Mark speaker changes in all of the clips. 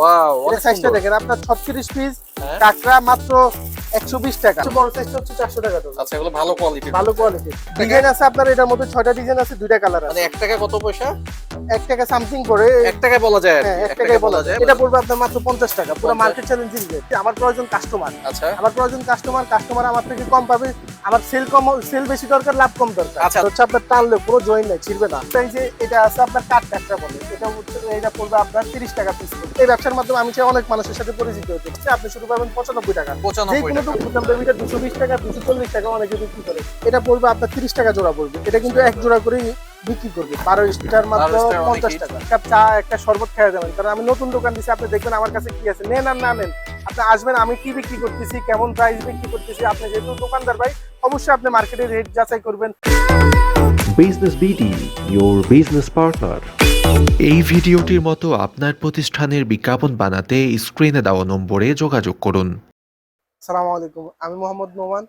Speaker 1: Wow
Speaker 2: এটা সাইজটা দেখেন আপনার 36 পিস
Speaker 1: হ্যাঁ।
Speaker 2: মাত্র 120 টাকা। বড় সাইজটা হচ্ছে 400 টাকা
Speaker 1: আচ্ছা এগুলো ভালো কোয়ালিটি
Speaker 2: ভালো কোয়ালিটি ডিজাইন আছে আপনার এটার মধ্যে ছয়টা ডিজাইন আছে দুইটা কালার
Speaker 1: মানে
Speaker 2: আছে।
Speaker 1: এক টাকা কত পয়সা?
Speaker 2: এক টাকা সামথিং করে
Speaker 1: এক টাকায় বলা যায়
Speaker 2: হ্যাঁ টাকায় বলা যায়। এটা
Speaker 1: মানে-
Speaker 2: পড়বে আপনার মাত্র 50 টাকা পুরো মার্কেট চ্যালেঞ্জিং রেট আমার প্রয়োজন কাস্টমার
Speaker 1: আচ্ছা।
Speaker 2: আমার প্রয়োজন কাস্টমার কাস্টমার আমার থেকে কম পাবে আমার সেল কম সেল বেশি দরকার লাভ কম দরকার।
Speaker 1: আচ্ছা।
Speaker 2: হচ্ছে আপনার টানলে পুরো জয়েন নাই ছিড়বে না। এই যে এটা আছে আপনার কাঠ কাঠটা বলে এটা হচ্ছে এটা পড়বে আপনার 30 টাকা পিস এই ব্যবসার মাধ্যমে আমি চাই অনেক মানুষের সাথে পরিচিত হতে। আপনি শুরু পাবেন 95 টাকা। যে
Speaker 1: পঁচানব্বই
Speaker 2: কোনো
Speaker 1: টাকা।
Speaker 2: বেবিটা 220 টাকা 240 টাকা অনেকে বিক্রি করে। এটা পড়বে আপনার 30 টাকা জোড়া পড়বে। এটা কিন্তু এক জোড়া করেই বিক্রি করবে। বারো স্টার মাত্র
Speaker 1: 12 স্টার অনেক
Speaker 2: পঞ্চাশ টাকা। কাপ চা একটা শরবত খেয়ে যাবেন। কারণ আমি নতুন দোকান দিচ্ছি আপনি দেখবেন আমার কাছে কি আছে। নেন আর না নেন। আপনি আসবেন আমি কি বিক্রি করতেছি কেমন প্রাইস বিক্রি করতেছি আপনি যেহেতু দোকানদার ভাই অবশ্যই আপনি মার্কেটের রেট যাচাই করবেন।
Speaker 3: Business BD your business partner
Speaker 4: এই ভিডিওটির মতো আপনার প্রতিষ্ঠানের বিজ্ঞাপন বানাতে স্ক্রিনে দেওয়া নম্বরে যোগাযোগ করুন।
Speaker 2: সালামু আলাইকুম আমি মোহাম্মদ নোমান।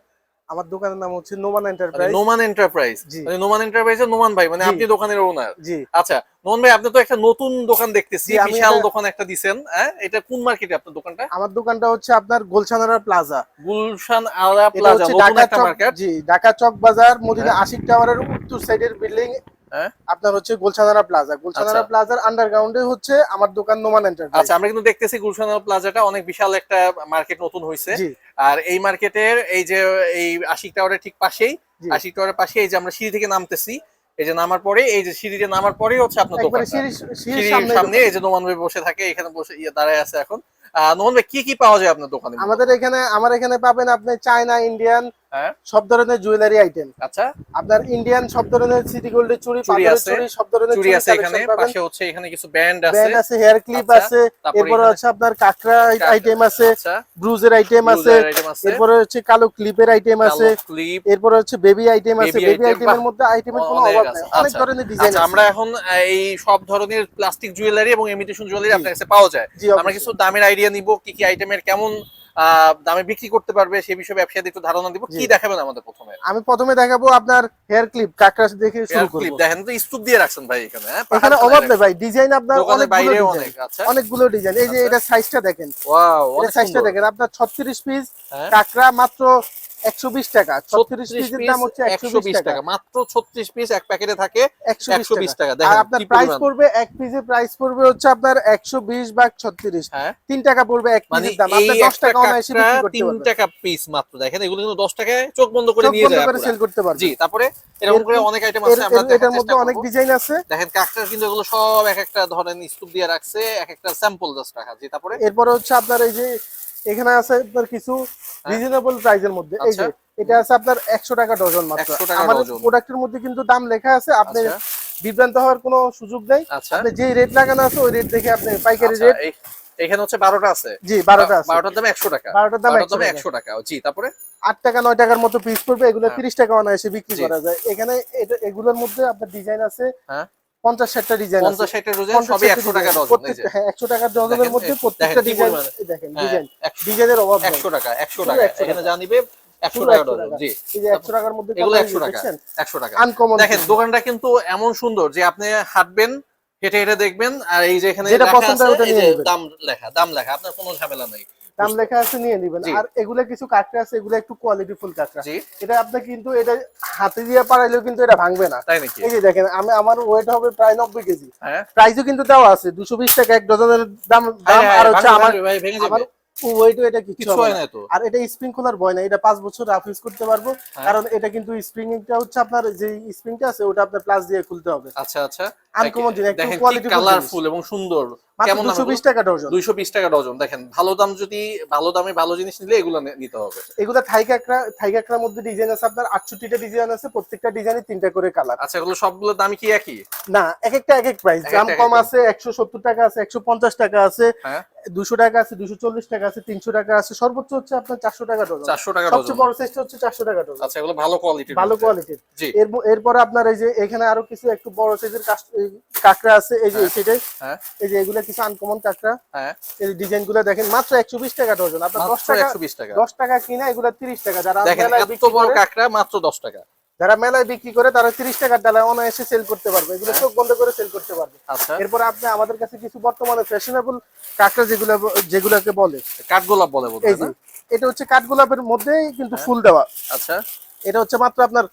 Speaker 2: আমার দোকানের নাম হচ্ছে নোমান
Speaker 1: মানে
Speaker 2: এন্টারপ্রাইজ
Speaker 1: নোমান এন্টারপ্রাইজ মানে নোমান এন্টারপ্রাইজের নোমান ভাই মানে আপনি দোকানের ওনার
Speaker 2: জি।
Speaker 1: আচ্ছা নোমান ভাই আপনি তো একটা নতুন দোকান দেখতেছি বিশাল দোকান একটা দিবেন হ্যাঁ? এটা কোন মার্কেটে আপনার দোকানটা?
Speaker 2: আমার দোকানটা হচ্ছে আপনার প্লাজা।
Speaker 1: গুলশান আলা প্লাজা নতুন
Speaker 2: ঢাকা
Speaker 1: একটা
Speaker 2: চক
Speaker 1: মার্কেট
Speaker 2: জি ঢাকা চক বাজার মদিনা আশিক টাওয়ারের উত্তর সাইডের বিল্ডিং
Speaker 1: হ্যাঁ।
Speaker 2: আপনার হচ্ছে গোলছানারা প্লাজা গোলছানারা
Speaker 1: আচ্ছা।
Speaker 2: প্লাজার আন্ডারগ্রাউন্ডে হচ্ছে আমার দোকান নোমান এন্টারপ্রাইজ
Speaker 1: আচ্ছা আমরা কিন্তু দেখতেছি গুলশান আলা প্লাজাটা অনেক বিশাল একটা মার্কেট নতুন হয়েছে
Speaker 2: জি।
Speaker 1: আর এই মার্কেটের এই যে এই আশিক টাওয়ারের ঠিক পাশেই আশিক টাওয়ারের পাশে এই যে আমরা সিঁড়ি থেকে নামতেছি এই যে নামার পরে এই যে সিঁড়িতে নামার পরেই হচ্ছে আপনার দোকানটা।
Speaker 2: সিঁড়ির সামনে
Speaker 1: এই যে নোমান ভাই বসে থাকে এখানে বসে ইয়ে দাঁড়ায় আছে এখন। নোমান ভাই কি কি পাওয়া যায় আপনার দোকানে?
Speaker 2: আমাদের এখানে আমার এখানে পাবেন আপনি চায়না ইন্ডিয়ান
Speaker 1: হ্যাঁ।
Speaker 2: সব ধরনের জুয়েলারি আইটেম
Speaker 1: আচ্ছা।
Speaker 2: আপনার ইন্ডিয়ান সব ধরনের সিটি গোল্ডের চুড়ি
Speaker 1: চুড়ি আছে,
Speaker 2: সব ধরনের
Speaker 1: চুড়ি আছে এখানে। পাশে হচ্ছে এখানে কিছু ব্যান্ড আছে।
Speaker 2: ব্যান্ড আছে হেয়ার ক্লিপ
Speaker 1: আচ্ছা,
Speaker 2: আছে এরপরে হচ্ছে আপনার কাকড়া আইটেম আছে
Speaker 1: আচ্ছা।
Speaker 2: ব্রুজের আইটেম আছে
Speaker 1: আছে।
Speaker 2: এরপরে হচ্ছে কালো ক্লিপের আইটেম আছে
Speaker 1: ক্লিপ
Speaker 2: এরপরে হচ্ছে বেবি আইটেম আছে। বেবি আইটেমের মধ্যে আইটেমের কোনো অভাব
Speaker 1: আছে।
Speaker 2: নাই। অনেক
Speaker 1: আচ্ছা,
Speaker 2: ধরনের ডিজাইন
Speaker 1: আচ্ছা আমরা এখন এই সব ধরনের প্লাস্টিক জুয়েলারি এবং ইমিটেশন জুয়েলারি। আপনার কাছে পাওয়া যায়। আমরা কিছু দামের আইডিয়া নিব কি কি আইটেমের কেমন দামে বিক্রি করতে পারবে সেই বিষয়ে ব্যবসায়ীদের একটু ধারণা দিব। কি দেখাবেন আমাদের প্রথমে?
Speaker 2: আমি প্রথমে দেখাবো আপনার হেয়ার ক্লিপ কাকড়া দেখে শুরু করব।
Speaker 1: ক্লিপ দেখেন তো স্তূপ দিয়ে রাখছেন ভাই এখানে হ্যাঁ?
Speaker 2: এখানে অভাব নেই ভাই ডিজাইন আপনার অনেক
Speaker 1: বাইরে অনেক আচ্ছা
Speaker 2: অনেকগুলো ডিজাইন এই যে
Speaker 1: আচ্ছা।
Speaker 2: এটা সাইজটা দেখেন।
Speaker 1: ওয়াও
Speaker 2: এটা সাইজটা দেখেন আপনার 36 পিস। কাকড়া মাত্র 120 টাকা। 36
Speaker 1: 36
Speaker 2: পিসের দাম হচ্ছে
Speaker 1: 120
Speaker 2: 120 টাকা।
Speaker 1: মাত্র 36 পিস এক প্যাকেটে থাকে
Speaker 2: 120
Speaker 1: 120 টাকা।
Speaker 2: আর আপনার প্রাইস পড়বে এক পিসের প্রাইস পড়বে হচ্ছে আপনার 120 ভাগ 36
Speaker 1: হ্যাঁ।
Speaker 2: 3 টাকা পড়বে এক
Speaker 1: মানে
Speaker 2: পিসের দাম। আপনি 10 টাকা অনায়াসে বিক্রি করতে
Speaker 1: 3 টাকা পিস মাত্র। দেখেন এগুলো কিন্তু 10 টাকায় চোখ বন্ধ করে নিয়ে যায় আপনারা।
Speaker 2: সেল করতে পারবেন।
Speaker 1: জি তারপরে এরকম করে অনেক আইটেম আছে আমরা
Speaker 2: এটার মধ্যে অনেক ডিজাইন আছে।
Speaker 1: দেখেন কাকটার কিন্তু এগুলো সব এক একটা ধরেন স্তূপ দিয়ে রাখছে এক একটা স্যাম্পল জাস্ট রাখা। জি তারপরে?
Speaker 2: এরপরে হচ্ছে আপনার এই যে এখানে আছে আপনার কিছু রিজনেবল প্রাইসের মধ্যে। এই যে
Speaker 1: হ্যাঁ। আচ্ছা।
Speaker 2: এটা আছে আপনার 100 টাকা ডজন মাত্র।
Speaker 1: 100 টাকা
Speaker 2: আমাদের প্রোডাক্টের মধ্যে কিন্তু দাম লেখা আছে। আপনি
Speaker 1: আচ্ছা।
Speaker 2: বিভ্রান্ত হওয়ার কোনো সুযোগ নেই।
Speaker 1: আচ্ছা।
Speaker 2: আপনি যে রেট লাগানো আছে ওই রেট দেখে আপনি পাইকারি রেট
Speaker 1: এখানে হচ্ছে 12টা আছে।
Speaker 2: জি 12টা আছে।
Speaker 1: 12টার দাম 100 টাকা।
Speaker 2: 12টার দাম
Speaker 1: 12টার
Speaker 2: 100 টাকা।
Speaker 1: 100 টাকা। জি তারপরে?
Speaker 2: 8 টাকা 9 টাকার মতো পিস পড়বে। এগুলো
Speaker 1: হ্যাঁ।
Speaker 2: 30 টাকা অনায়াসে বিক্রি করা যায়। এখানে এটা এগুলোর মধ্যে আপনার ডিজাইন আছে
Speaker 1: হ্যাঁ।
Speaker 2: 50 60টা ডিজাইন
Speaker 1: 50
Speaker 2: আছে
Speaker 1: 60 এর ওজন সবই 100 টাকা ডজন এই যে।
Speaker 2: হ্যাঁ 100 টাকার ডজনের মধ্যে প্রত্যেকটা ডিজাইন দেখেন
Speaker 1: হ্যাঁ,
Speaker 2: ডিজাইন ডিজাইনের অভাব নেই।
Speaker 1: 100 টাকা 100 টাকা।
Speaker 2: 100
Speaker 1: এখানে
Speaker 2: টাকা।
Speaker 1: যা নিবে 100 টাকা
Speaker 2: 100
Speaker 1: ডজন জি।
Speaker 2: এই যে 100 টাকার মধ্যে
Speaker 1: এগুলো 100 টাকা
Speaker 2: দেখছেন?
Speaker 1: 100 টাকা।
Speaker 2: আনকমন
Speaker 1: দেখেন দোকানটা কিন্তু এমন সুন্দর যে আপনি হাঁটবেন হেঁটে হেঁটে দেখবেন আর এই যে এখানে
Speaker 2: যেটা
Speaker 1: লেখা
Speaker 2: পছন্দ ওটা নিয়ে
Speaker 1: দাম লেখা দাম লেখা আপনার কোনো ঝামেলা নাই।
Speaker 2: দাম লেখা আছে নিয়ে নেবেন। আর এগুলা কিছু কাঁকড়া আছে এগুলা একটু কোয়ালিটি ফুল কাঁকড়া এটা আপনি কিন্তু এটা হাতে দিয়ে পারাইলেও কিন্তু এটা ভাঙবে না।
Speaker 1: তাই নাকি?
Speaker 2: এই যে দেখেন আমি আমার ওয়েট হবে প্রায় 90 কেজি।
Speaker 1: হ্যাঁ।
Speaker 2: প্রাইসও কিন্তু দেওয়া আছে 220 টাকা এক ডজনের দাম দাম
Speaker 1: হ্যাঁ,
Speaker 2: আর হচ্ছে আমার আমার ওয়েটও এটা কিছু
Speaker 1: হয়
Speaker 2: না।
Speaker 1: তো।
Speaker 2: আর এটা স্প্রিং খোলার ভয় না এটা পাঁচ বছর রাফ ইউজ করতে পারব।
Speaker 1: হ্যাঁ।
Speaker 2: কারণ এটা কিন্তু স্প্রিংটা হচ্ছে আপনার যে স্প্রিংটা আছে ওটা আপনার প্লাস দিয়ে খুলতে হবে।
Speaker 1: আচ্ছা আচ্ছা।
Speaker 2: আনকমন জিনিস একটু কোয়ালিটি
Speaker 1: কালারফুল এবং সুন্দর। কেমন
Speaker 2: 220 টাকা ডজন।
Speaker 1: 220 টাকা ডজন। দেখেন ভালো দাম যদি ভালো দামে ভালো জিনিস নিলে এগুলো নিতে হবে।
Speaker 2: এগুলো থাই কাঁকড়া থাই কাঁকড়ার মধ্যে ডিজাইন আছে আপনার 68টা ডিজাইন আছে প্রত্যেকটা ডিজাইনে তিনটা করে কালার।
Speaker 1: আচ্ছা এগুলো সবগুলো দামই কি একই?
Speaker 2: না এক একটা এক এক প্রাইস দাম কম আছে 170 টাকা আছে 150 টাকা আছে
Speaker 1: হ্যাঁ।
Speaker 2: 200 টাকা আছে 240 টাকা আছে 300 টাকা আছে সর্বোচ্চ হচ্ছে আপনার 400 টাকা ডজন।
Speaker 1: 400 টাকা
Speaker 2: সবচেয়ে বড় সাইজটা হচ্ছে 400 টাকা ডজন।
Speaker 1: আচ্ছা এগুলো ভালো কোয়ালিটির
Speaker 2: ভালো কোয়ালিটির এর এরপরে আপনার এই যে এখানে আরও কিছু একটু বড় সাইজের কাঁকড়া আছে এই যে এই
Speaker 1: হ্যাঁ।
Speaker 2: এই যে এগুলা কিছু আনকমন কাঁকড়া।
Speaker 1: হ্যাঁ।
Speaker 2: এই ডিজাইনগুলো দেখেন মাত্র 120 টাকা ডজন। আপনার 10
Speaker 1: মাত্র
Speaker 2: টাকা
Speaker 1: 120 টাকা।
Speaker 2: 10 টাকা কিনা এগুলা 30 টাকা। যারা
Speaker 1: এত বড় কাঁকড়া মাত্র 10 টাকা।
Speaker 2: যারা মেলায় বিক্রি করে তারা তিরিশ টাকার ডালায় অনায়াসে সেল করতে পারবে। এগুলো
Speaker 1: হ্যাঁ।
Speaker 2: চোখ বন্ধ করে সেল করতে পারবে।
Speaker 1: আচ্ছা।
Speaker 2: এরপর আপনি আমাদের কাছে কিছু বর্তমানে ফ্যাশনেবল কাঁকড়া যেগুলো যেগুলোকে বলে।
Speaker 1: কাঠগোলাপ বলে
Speaker 2: এটা হচ্ছে কাঠগোলাপের মধ্যেই কিন্তু ফুল দেওয়া।
Speaker 1: আচ্ছা।
Speaker 2: এটা হচ্ছে মাত্র আপনার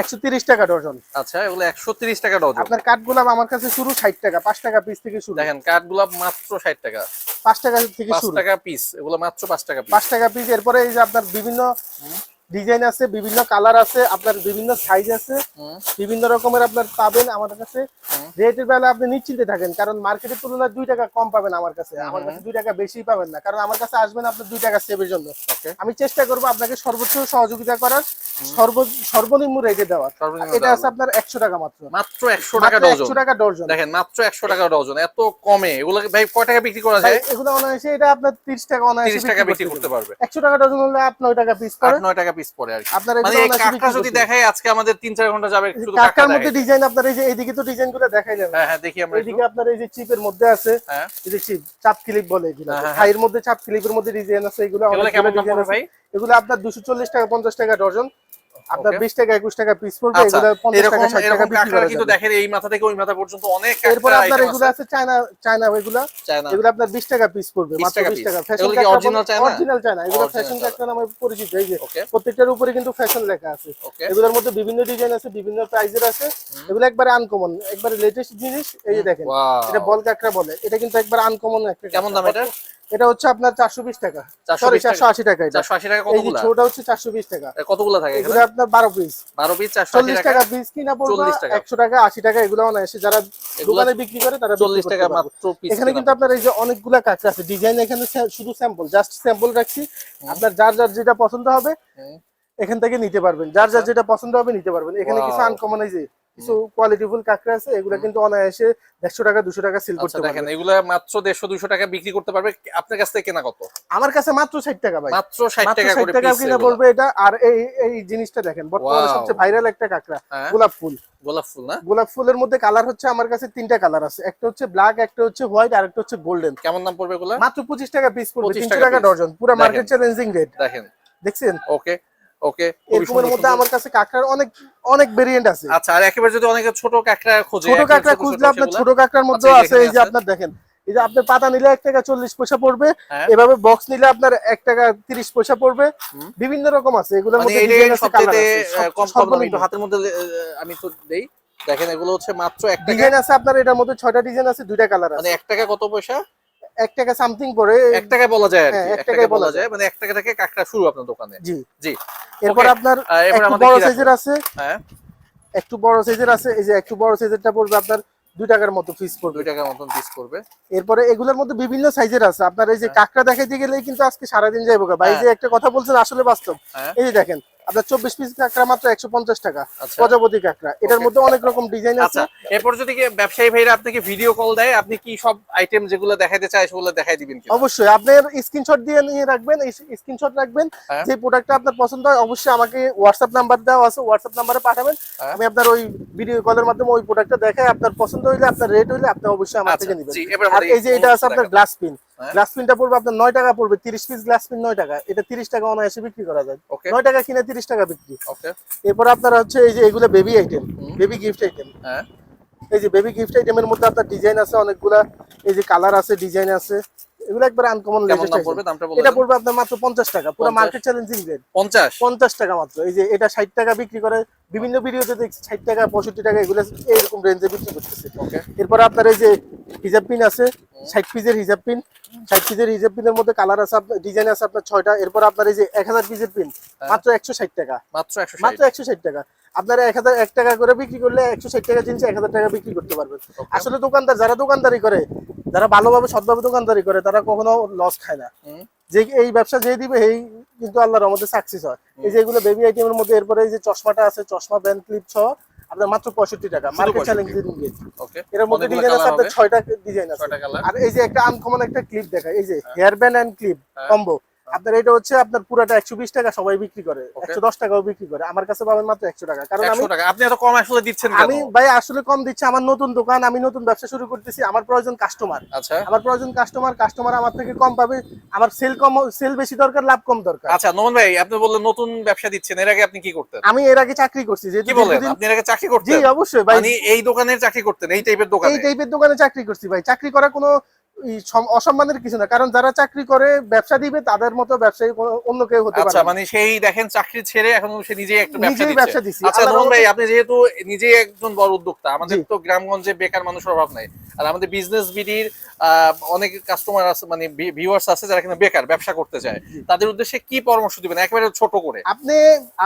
Speaker 2: একশো তিরিশ টাকা ডজন।
Speaker 1: আচ্ছা এগুলো একশো তিরিশ টাকা ডজন।
Speaker 2: আপনার কাঠগোলাপ আমার কাছে শুরু ষাট টাকা পাঁচ টাকা পিস থেকে শুরু।
Speaker 1: দেখেন কাঠগোলাপ মাত্র ষাট টাকা।
Speaker 2: পাঁচ টাকা থেকে শুরু।
Speaker 1: টাকা পিস এগুলো মাত্র পাঁচ টাকা পিস
Speaker 2: পাঁচ টাকা পিস এরপরে এই যে আপনার বিভিন্ন ডিজাইন আছে বিভিন্ন কালার আছে আপনার বিভিন্ন সাইজ আছে। বিভিন্ন রকমের আপনার পাবেন আমাদের কাছে। রেটের বেলা আপনি নিশ্চিন্তে থাকেন কারণ মার্কেটের তুলনায় দুই টাকা কম পাবেন আমার কাছে। আমার কাছে দুই টাকা বেশি পাবেন না কারণ আমার কাছে আসবেন আপনার দুই টাকা সেভের জন্য। আমি চেষ্টা করব আপনাকে সর্বোচ্চ সহযোগিতা করার সর্বনিম্ন রেটে দেওয়ার। এটা। আছে আপনার একশো টাকা মাত্র।
Speaker 1: মাত্র একশো টাকা ডজন
Speaker 2: একশো টাকা ডর্জন
Speaker 1: দেখেন মাত্র একশো টাকা ডজন এত কমে। এগুলো ভাই কয় টাকা বিক্রি করা যায়?
Speaker 2: এগুলো অনায়াসে এটা আপনার তিরিশ টাকা অনায়াসে
Speaker 1: টাকা বিক্রি করতে পারবে।
Speaker 2: একশো টাকা ডজন হলে আট নয় টাকা পিস পড়ে
Speaker 1: নয় টাকা পিস পড়ে আর
Speaker 2: আপনার
Speaker 1: মানে যদি দেখাই আজকে আমাদের তিন চার ঘণ্টা যাবে শুধু
Speaker 2: কাকার মধ্যে ডিজাইন আপনার এই যে এইদিকে তো ডিজাইনগুলো দেখাই যাবে।
Speaker 1: হ্যাঁ হ্যাঁ দেখি আমরা
Speaker 2: এইদিকে আপনার এই যে চিপের মধ্যে আছে
Speaker 1: হ্যাঁ।
Speaker 2: এই যে চিপ চাপ ক্লিপ বলে এগুলো।
Speaker 1: হ্যাঁ, হ্যাঁ,
Speaker 2: হাইয়ের মধ্যে চাপ ক্লিপের মধ্যে ডিজাইন আছে এগুলো
Speaker 1: এগুলো কেমন ভাই?
Speaker 2: এগুলো আপনার দুশো চল্লিশ টাকা পঞ্চাশ টাকা ডজন। আপনার
Speaker 1: Okay.
Speaker 2: বিশ টাকা একুশ টাকা পিস পড়বে
Speaker 1: আচ্ছা
Speaker 2: এগুলো পঞ্চাশ
Speaker 1: এরকম
Speaker 2: টাকা ষাট টাকা
Speaker 1: এরকম
Speaker 2: বিক্রি
Speaker 1: কিন্তু দেখেন এই মাথা থেকে ওই মাথা পর্যন্ত অনেক
Speaker 2: এরপর আপনার এগুলো
Speaker 1: আছে।
Speaker 2: চায়না চায়না এগুলো
Speaker 1: চায়না।
Speaker 2: এগুলো আপনার বিশ টাকা পিস পড়বে মাত্র
Speaker 1: টাকা
Speaker 2: বিশ
Speaker 1: piece।
Speaker 2: টাকা।
Speaker 1: এগুলো কি original চায়না?
Speaker 2: Original China. এগুলো ফ্যাশন। নামে পরিচিত এই যে প্রত্যেকটার উপরে কিন্তু ফ্যাশন লেখা আছে। এগুলোর মধ্যে বিভিন্ন ডিজাইন আছে বিভিন্ন প্রাইজের আছে। এগুলো একবারে আনকমন একবারে লেটেস্ট জিনিস এই যে দেখেন এটা বল কাঁকড়া বলে। এটা কিন্তু একবার আনকমন একটা
Speaker 1: কেমন দাম এটা?
Speaker 2: এটা হচ্ছে আপনার চারশো বিশ টাকা। সরি
Speaker 1: টাকা।
Speaker 2: চারশো আশি টাকা এটা।
Speaker 1: চারশো আশি টাকা
Speaker 2: এই যে ছোটটা হচ্ছে চারশো বিশ টাকা।
Speaker 1: কতগুলো থাকে
Speaker 2: এগুলো আপনার বারো পিস
Speaker 1: বারো পিস
Speaker 2: চল্লিশ
Speaker 1: টাকা।
Speaker 2: পিস কিনা পড়বে একশো টাকা আশি টাকা এগুলো এসে যারা দোকানে বিক্রি করে তারা
Speaker 1: চল্লিশ টাকা মাত্র
Speaker 2: এখানে কিন্তু আপনার এই যে অনেকগুলা কাঁকড়া আছে। ডিজাইন এখানে শুধু স্যাম্পল জাস্ট স্যাম্পল রাখছি। আপনার যার যার যেটা পছন্দ হবে এখান থেকে নিতে পারবেন। যার যার যেটা পছন্দ হবে নিতে পারবেন। এখানে কিছু. আনকমন এই যে কিছু কোয়ালিটিফুল কাঁকড়া আছে এগুলো কিন্তু অনায়াসে দেড়শো টাকা দুশো টাকা সেল
Speaker 1: আচ্ছা
Speaker 2: করতে
Speaker 1: দেখেন এগুলা মাত্র দেড়শো দুশো টাকা বিক্রি করতে পারবে। আপনার কাছ থেকে কেনা কত?
Speaker 2: আমার কাছে মাত্র ষাট টাকা ভাই।
Speaker 1: মাত্র ষাট টাকা
Speaker 2: ষাট টাকা কিনা পড়বে এটা। আর এই এই জিনিসটা দেখেন বর্তমানে. সবচেয়ে ভাইরাল একটা কাঁকড়া
Speaker 1: হ্যাঁ।
Speaker 2: গোলাপ ফুল।
Speaker 1: গোলাপ ফুল না?
Speaker 2: গোলাপ ফুলের মধ্যে কালার হচ্ছে আমার কাছে তিনটা কালার আছে। একটা হচ্ছে ব্ল্যাক একটা হচ্ছে হোয়াইট আর একটা হচ্ছে গোল্ডেন
Speaker 1: কেমন দাম পড়বে এগুলা?
Speaker 2: মাত্র পঁচিশ টাকা পিস পড়বে
Speaker 1: 25
Speaker 2: তিনশো
Speaker 1: টাকা
Speaker 2: ডজন। পুরো। মার্কেট চ্যালেঞ্জিং রেট
Speaker 1: দেখেন।
Speaker 2: দেখছেন?
Speaker 1: ওকে ওকে
Speaker 2: এরকমের মধ্যে আমার কাছে কাঁকড়ার অনেক অনেক ভেরিয়েন্ট আছে।
Speaker 1: আচ্ছা আর একেবারে যদি অনেকে ছোট কাঁকড়া খোঁজে
Speaker 2: ছোট কাঁকড়া খুঁজলে
Speaker 1: ছোট
Speaker 2: আপনার ছোট কাঁকড়ার মধ্যেও
Speaker 1: আচ্ছা,
Speaker 2: আছে এই যে আপনার দেখেন এই যে আপনি পাতা নিলে এক টাকা চল্লিশ পয়সা পড়বে
Speaker 1: হ্যাঁ।
Speaker 2: এভাবে বক্স নিলে আপনার এক টাকা তিরিশ পয়সা পড়বে বিভিন্ন রকম আছে এগুলোর
Speaker 1: মানে
Speaker 2: মধ্যে
Speaker 1: হাতের মধ্যে আমি তো দেই। দেখেন এগুলো হচ্ছে মাত্র এক টাকা।
Speaker 2: ডিজাইন আছে আপনার এটার মধ্যে ছয়টা ডিজাইন আছে দুইটা কালার
Speaker 1: মানে
Speaker 2: আছে
Speaker 1: এক টাকা কত পয়সা?
Speaker 2: এক টাকা সামথিং পড়ে
Speaker 1: এক টাকা বলা যায়
Speaker 2: হ্যাঁ, এক টাকায়
Speaker 1: বলা যায়। মানে এক টাকা থেকে কাঁকড়া শুরু আপনার দোকানে।
Speaker 2: জি।
Speaker 1: জি।
Speaker 2: এরপর আপনার একটু বড় সাইজের আছে?
Speaker 1: হ্যাঁ।
Speaker 2: একটু বড় সাইজের আছে এই যে একটু বড় সাইজেরটা পড়বে আপনার দুই টাকার মতো পিস পড়বে।
Speaker 1: দুই টাকার মতন পিস করবে
Speaker 2: এরপরে এগুলোর মধ্যে বিভিন্ন সাইজের আছে। আপনার এই যে
Speaker 1: হ্যাঁ।
Speaker 2: কাঁকড়া দেখাইতে গেলেই কিন্তু আজকে সারাদিন যাইবো ভাই
Speaker 1: হ্যাঁ।
Speaker 2: যে একটা কথা বলছেন আসলে বাস্তব। এই যে দেখেন আপনার চব্বিশ পিস কাঁকড়া মাত্র একশো পঞ্চাশ টাকা
Speaker 1: আচ্ছা।
Speaker 2: প্রজাপতি কাঁকড়া। এটার মধ্যে অনেক রকম ডিজাইন আছে।
Speaker 1: আচ্ছা এরপর যদি ব্যবসায়ী ভাইরা আপনাকে ভিডিও কল দেয় আপনি কি সব আইটেম যেগুলো দেখাইতে চায় সেগুলো দেখাই দিবেন
Speaker 2: অবশ্যই আপনার স্ক্রিনশট দিয়ে নিয়ে রাখবেন স্ক্রিনশট রাখবেন
Speaker 1: হ্যাঁ।
Speaker 2: যে প্রোডাক্টটা আপনার পছন্দ হয় অবশ্যই আমাকে হোয়াটসঅ্যাপ নাম্বার দেওয়া আছে হোয়াটসঅ্যাপ নাম্বারে পাঠাবেন।
Speaker 1: হ্যাঁ।
Speaker 2: আমি আপনার ওই ভিডিও কলের মাধ্যমে ওই প্রোডাক্টটা দেখাই আপনার পছন্দ হইলে আপনার রেট হইলে আপনি অবশ্যই আমার
Speaker 1: আচ্ছা
Speaker 2: থেকে নেবেন। আর এই যে এটা আছে আপনার গ্লাস পিন। গ্লাস পিনটা পড়বে আপনার নয় টাকা পড়বে তিরিশ পিস গ্লাস পিন নয় টাকা। এটা তিরিশ টাকা অনায়াসে বিক্রি করা যায়। নয় টাকা কিনে তিরিশ টাকা বিক্রি। এরপর আপনার হচ্ছে এই যে এগুলো baby item baby gift item
Speaker 1: হ্যাঁ।
Speaker 2: এই যে বেবি গিফট আইটেমের মধ্যে আপনার ডিজাইন আছে অনেকগুলা এই যে কালার আছে ডিজাইন আছে এগুলো একবার আনকমন
Speaker 1: কেমন দাম পড়বে? দামটা বলে
Speaker 2: এটা পড়বে আপনার মাত্র পঞ্চাশ টাকা পুরো মার্কেট চ্যালেঞ্জিং রেট
Speaker 1: পঞ্চাশ?
Speaker 2: পঞ্চাশ টাকা মাত্র। এই যে এটা ষাট টাকা বিক্রি করে বিভিন্ন ভিডিওতে দেখছি ষাট টাকা পঁয়ষট্টি টাকা এগুলো এইরকম রেঞ্জে বিক্রি করতেছে।
Speaker 1: ওকে
Speaker 2: এরপর আপনার এই যে হিজাব পিন আছে ষাট পিসের পিন ষাট পিসের পিনের মধ্যে কালার আছে আপনার ডিজাইন আছে আপনার ছয়টা এরপর আপনার এই যে এক হাজার পিসের পিন
Speaker 1: হ্যাঁ।
Speaker 2: মাত্র একশো ষাট টাকা।
Speaker 1: মাত্র একশো
Speaker 2: মাত্র একশো ষাট টাকা। আপনারা এক হাজার এক টাকা করে বিক্রি করলে একশো ষাট টাকা জিনিস এক হাজার টাকা বিক্রি করতে পারবেন। আসলে দোকানদার যারা দোকানদারি করে যারা ভালোভাবে সৎভাবে দোকানদারি করে তারা কখনো লস খায় না। যে এই ব্যবসা যে দিবে এই কিন্তু আল্লাহর আমাদের সাকসেস হয়। এই যে এগুলো বেবি আইটেমের মধ্যে এরপরে এই যে চশমাটা আছে চশমা ব্যান্ড ক্লিপ সহ আপনার মাত্র পঁয়ষট্টি টাকা মার্কেট
Speaker 1: 65
Speaker 2: চ্যালেঞ্জ
Speaker 1: ওকে
Speaker 2: এর মধ্যে ডিজাইন আছে আপনার। ছয়টা ডিজাইন আছে। আর এই যে একটা আনকমন একটা ক্লিপ দেখায় এই যে hair band and clip. Combo আপনার এটা হচ্ছে আপনার পুরাটা একশো বিশ টাকা সবাই বিক্রি করে। একশো দশ টাকাও বিক্রি করে। আমার কাছে পাবেন মাত্র একশো টাকা। কারণ আমি
Speaker 1: আপনি এত কম আসলে দিচ্ছেন
Speaker 2: আমি ভাই আসলে কম দিচ্ছি। আমার নতুন দোকান আমি নতুন ব্যবসা শুরু করতেছি। আমার প্রয়োজন কাস্টমার
Speaker 1: আচ্ছা।
Speaker 2: আমার প্রয়োজন কাস্টমার কাস্টমার আমার থেকে কম পাবে। আমার সেল কম সেল বেশি দরকার লাভ কম দরকার।
Speaker 1: আচ্ছা নোমান ভাই আপনি বললেন নতুন ব্যবসা দিচ্ছেন। এর আগে আপনি কি করতেন?
Speaker 2: আমি এর আগে চাকরি করছি। যেহেতু
Speaker 1: কি বলেন আপনি এর আগে চাকরি করতেন?
Speaker 2: জি অবশ্যই ভাই।
Speaker 1: মানে এই দোকানের চাকরি করতেন এই টাইপের দোকানে?
Speaker 2: এই টাইপের দোকানে চাকরি করছি ভাই। চাকরি করা কোনো অসম্মানের কিছু না। কারণ যারা চাকরি করে ব্যবসা দিবে তাদের মতো ব্যবসায়ী অন্য কেউ হতে
Speaker 1: আচ্ছা
Speaker 2: পারে না।
Speaker 1: মানে সেই দেখেন চাকরি ছেড়ে এখন সে নিজেই একটা ব্যবসা দিচ্ছে। আচ্ছা নোমান ভাই আপনি যেহেতু নিজেই একজন বড় উদ্যোক্তা আমাদের তো গ্রামগঞ্জে বেকার মানুষের অভাব নাই। আর আমাদের বিজনেস বিডির অনেক কাস্টমার আছে মানে ভিউয়ার্স আছে যারা কিনা বেকার ব্যবসা করতে চায়। তাদের উদ্দেশ্যে কি পরামর্শ দিবেন? একেবারে ছোট করে।
Speaker 2: আপনি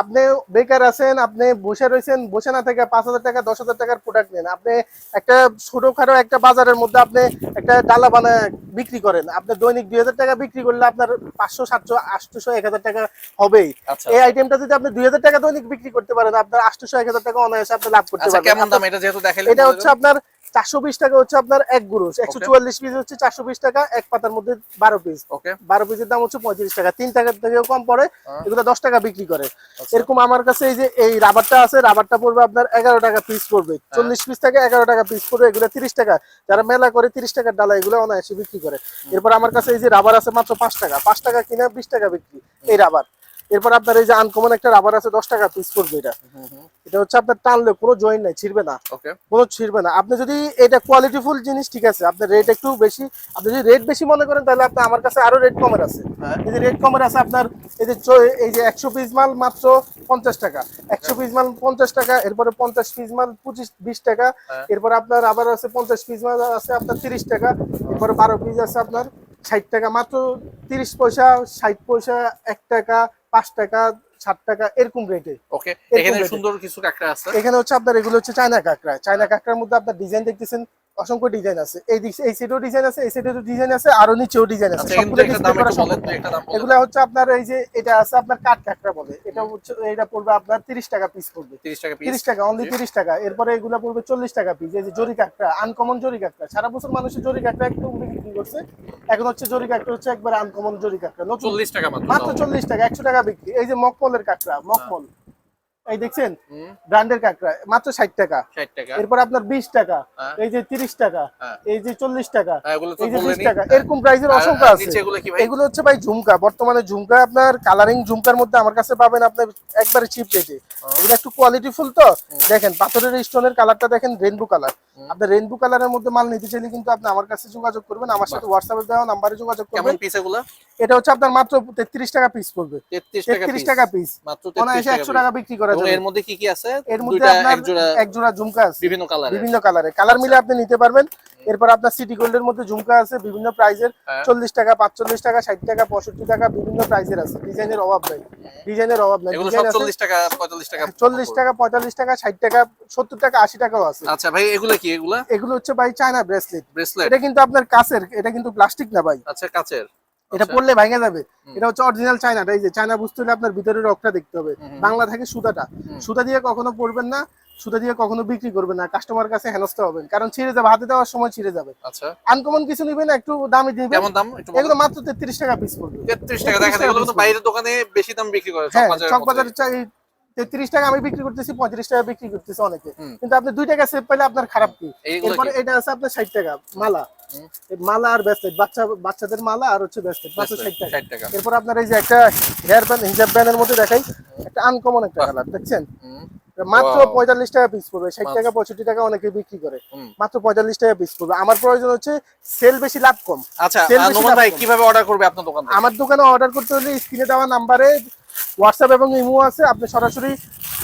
Speaker 2: আপনি বেকার আছেন আপনি বসে রয়েছেন বসে না থেকে পাঁচ হাজার টাকা দশ হাজার টাকার প্রোডাক্ট নেন। আপনি একটা ছোটখাটো একটা বাজারের মধ্যে আপনি একটা ডালা বানায় বিক্রি করেন। আপনি দৈনিক দুই হাজার টাকা বিক্রি করলে আপনার পাঁচশো সাতশো আটশো এক হাজার টাকা হবেই।
Speaker 1: আচ্ছা।
Speaker 2: এই আইটেমটা যদি আপনি দুই হাজার টাকা দৈনিক বিক্রি করতে পারেন আপনার আটশো এক হাজার টাকা অনায়াসে আপনি লাভ করতে
Speaker 1: আচ্ছা দেখালেন
Speaker 2: এটা হচ্ছে আপনার চারশো বিশ টাকা হচ্ছে আপনার এক গুরুষ একশো চুয়াল্লিশ পিস হচ্ছে চারশো বিশ টাকা এক পাতার মধ্যে বারো পিস বারো পিসের দাম হচ্ছে পঁয়ত্রিশ টাকা তিন টাকার থেকেও কম পড়ে
Speaker 1: হ্যাঁ।
Speaker 2: এগুলো দশ টাকা বিক্রি করে।
Speaker 1: আচ্ছা।
Speaker 2: এরকম আমার কাছে এই যে এই রাবারটা আছে রাবারটা পড়বে আপনার এগারো টাকা পিস পড়বে।
Speaker 1: হ্যাঁ।
Speaker 2: চল্লিশ পিস থেকে এগারো টাকা পিস পড়বে এগুলো তিরিশ টাকা। যারা মেলা করে তিরিশ টাকার ডালা এগুলো অনায়াসে বিক্রি করে। এরপর আমার কাছে এই যে রাবার আছে মাত্র পাঁচ টাকা পাঁচ টাকা কিনা বিশ টাকা বিক্রি এই রাবার। এরপর আপনার এই যে আনকমন একটা রাবার আছে দশ টাকা পিস পড়বে এটা। এটা হচ্ছে আপনার টানলে কোনো জয়েন্ট নাই ছিড়বে না।
Speaker 1: ওকে
Speaker 2: কোনো ছিড়বে না। আপনি যদি এটা কোয়ালিটিফুল জিনিস ঠিক আছে আপনার রেট একটু বেশি আপনি যদি রেট বেশি মনে করেন তাহলে আপনার আমার কাছে আরও রেট কমের আছে।
Speaker 1: হ্যাঁ।
Speaker 2: এই যে রেট কমের আছে আপনার এই যে এই যে একশো পিস মাল মাত্র পঞ্চাশ টাকা। একশো পিস মাল পঞ্চাশ টাকা এরপরে পঞ্চাশ পিস মাল পঁচিশ বিশ টাকা।
Speaker 1: হ্যাঁ।
Speaker 2: এরপর আপনার আবার আছে পঞ্চাশ পিস মাল আছে আপনার তিরিশ টাকা। এরপরে বারো পিস আছে আপনার ষাট টাকা। মাত্র তিরিশ পয়সা ষাট পয়সা এক টাকা পাঁচ টাকা ষাট টাকা এরকম রেটে
Speaker 1: ওকে এখানে সুন্দর কিছু কাঁকড়া আছে?
Speaker 2: এখানে হচ্ছে আপনার এগুলো হচ্ছে চায়না কাঁকড়া। চায়না কাঁকড়ার মধ্যে আপনার ডিজাইন দেখতেছেন অসংখ্য ডিজাইন আছে। এই এই ডিজাইন আছে এই ডিজাইন আছে আরও নিচেও ডিজাইন আছে।
Speaker 1: আচ্ছা
Speaker 2: এগুলো হচ্ছে আপনার এই যে এটা আছে আপনার কাঠ কাঁকড়া বলে। এটা হচ্ছে এটা পড়বে আপনার তিরিশ টাকা পিস পড়বে।
Speaker 1: 30 টাকা পিস
Speaker 2: তিরিশ টাকা অনলি তিরিশ টাকা। এরপরে এগুলো পড়বে চল্লিশ টাকা পিস এই যে জরি কাঁকড়া আনকমন জরি কাঁকড়া। সারা বছর মানুষের জরি কাঁকড়া একটু বিক্রি করছে। এখন হচ্ছে জরি কাঁকড়া হচ্ছে একবার আনকমন জরি নতুন।
Speaker 1: 40 টাকা মাত্র
Speaker 2: মাত্র
Speaker 1: দাও।
Speaker 2: চল্লিশ টাকা একশো টাকা বিক্রি। এই যে মকমলের কাঁকড়া মকমল এই দেখছেন? ব্র্যান্ডের কাঁকড়া মাত্র ষাট টাকা।
Speaker 1: টাকা।
Speaker 2: এরপর আপনার বিশ টাকা
Speaker 1: হ্যাঁ।
Speaker 2: এই যে তিরিশ টাকা
Speaker 1: হ্যাঁ।
Speaker 2: এই যে চল্লিশ টাকা
Speaker 1: হ্যাঁ,
Speaker 2: এই যে বিশ টাকা এরকম প্রাইসের অসংখ্য আছে।
Speaker 1: এগুলো
Speaker 2: এগুলো হচ্ছে ভাই ঝুমকা বর্তমানে ঝুমকা আপনার কালারিং ঝুমকার মধ্যে আমার কাছে পাবেন আপনার একবারে চিপ রেটে এগুলো একটু কোয়ালিটি ফুল তো। দেখেন পাথরের স্টোনের কালারটা দেখেন রেনবো কালার আপনার রেইনবো কালারের মধ্যে মাল নিতে চাইলে কিন্তু আপনি আমার কাছে যোগাযোগ করবেন আমার সাথে হোয়াটসঅ্যাপে দেওয়া নাম্বারে যোগাযোগ করবেন।
Speaker 1: পিস এগুলো?
Speaker 2: এটা হচ্ছে আপনার মাত্র তেত্রিশ টাকা পিস পড়বে।
Speaker 1: 33 টাকা পিস
Speaker 2: টাকা পিস
Speaker 1: মাত্র
Speaker 2: অনায়াসে
Speaker 1: 33
Speaker 2: একশো
Speaker 1: টাকা
Speaker 2: টাকা বিক্রি করা যাবে।
Speaker 1: এর মধ্যে কি কি আছে?
Speaker 2: এর মধ্যে আপনার
Speaker 1: এক জোড়া
Speaker 2: এক জোড়া ঝুমকা আছে।
Speaker 1: বিভিন্ন কালারে
Speaker 2: বিভিন্ন কালারে কালার মিলে আপনি নিতে পারবেন। এরপর আপনার সিটি গোল্ডের মধ্যে ঝুমকা আছে বিভিন্ন প্রাইজের
Speaker 1: হ্যাঁ।
Speaker 2: চল্লিশ টাকা পাঁচচল্লিশ টাকা ষাট টাকা পঁয়ষট্টি টাকা বিভিন্ন প্রাইজের আছে। ডিজাইনের অভাব নাই। ডিজাইনের অভাব নাই।
Speaker 1: 40 টাকা 45 টাকা
Speaker 2: চল্লিশ টাকা পঁয়তাল্লিশ টাকা ষাট টাকা সত্তর টাকা আশি টাকাও আছে।
Speaker 1: আচ্ছা ভাই এগুলো কি? এগুলো?
Speaker 2: এগুলো হচ্ছে ভাই চায়না ব্রেসলেট
Speaker 1: ব্রেসলেট
Speaker 2: এটা কিন্তু আপনার কাছের এটা কিন্তু প্লাস্টিক না ভাই।
Speaker 1: আচ্ছা কাচের
Speaker 2: এটা
Speaker 1: আচ্ছা।
Speaker 2: পড়লে ভাঙা যাবে। এটা হচ্ছে অরিজিনাল চায়নাটা এই যে চায়না বুঝতে হলে আপনার ভিতরের রকটা দেখতে হবে। বাংলা থাকে সুতাটা। সুতা দিয়ে কখনো পড়বেন না সুতা দিয়ে কখনো বিক্রি করবেন না। কাস্টমার কাছে হেনস্থা হবেন। কারণ ছিঁড়ে যাবে হাতে দেওয়ার সময় ছিঁড়ে যাবে।
Speaker 1: আচ্ছা।
Speaker 2: আনকমন কিছু নিবেন একটু দামি দিবেন।
Speaker 1: কেমন দাম?
Speaker 2: এগুলো মাত্র তেত্রিশ টাকা পিস পড়বে।
Speaker 1: 33 টাকা দেখা
Speaker 2: 33
Speaker 1: যায় বাইরের দোকানে বেশি দাম বিক্রি করে
Speaker 2: চক চকবাজারের তেত্রিশ টাকা আমি বিক্রি করতেছি পঁয়ত্রিশ টাকা বিক্রি করতেছি অনেকে। কিন্তু আপনি দুই টাকা সেভ পাইলে আপনার খারাপ কি? এরপরে এটা আছে আপনার ষাট টাকা মালা। মালা আর ব্যাসলেট বাচ্চা বাচ্চাদের মালা আর হচ্ছে ব্যাসলেট মাত্র ষাট টাকা। এরপর আপনার এই যে একটা হেয়ার ব্যান্ড হিজাব ব্যান্ডের মধ্যে দেখাই একটা আনকমন একটা কালার দেখছেন? মাত্র পঁয়তাল্লিশ টাকা পিস পড়বে ষাট টাকা পঁয়ষট্টি টাকা অনেকে বিক্রি করে। মাত্র পঁয়তাল্লিশ টাকা পিস পড়বে। আমার প্রয়োজন হচ্ছে সেল বেশি লাভ কম।
Speaker 1: আচ্ছা। কীভাবে অর্ডার করবে আপনার দোকান
Speaker 2: আমার দোকানে অর্ডার করতে হলে স্ক্রিনে দেওয়া নাম্বারে হোয়াটসঅ্যাপ এবং ইমো আছে আপনি সরাসরি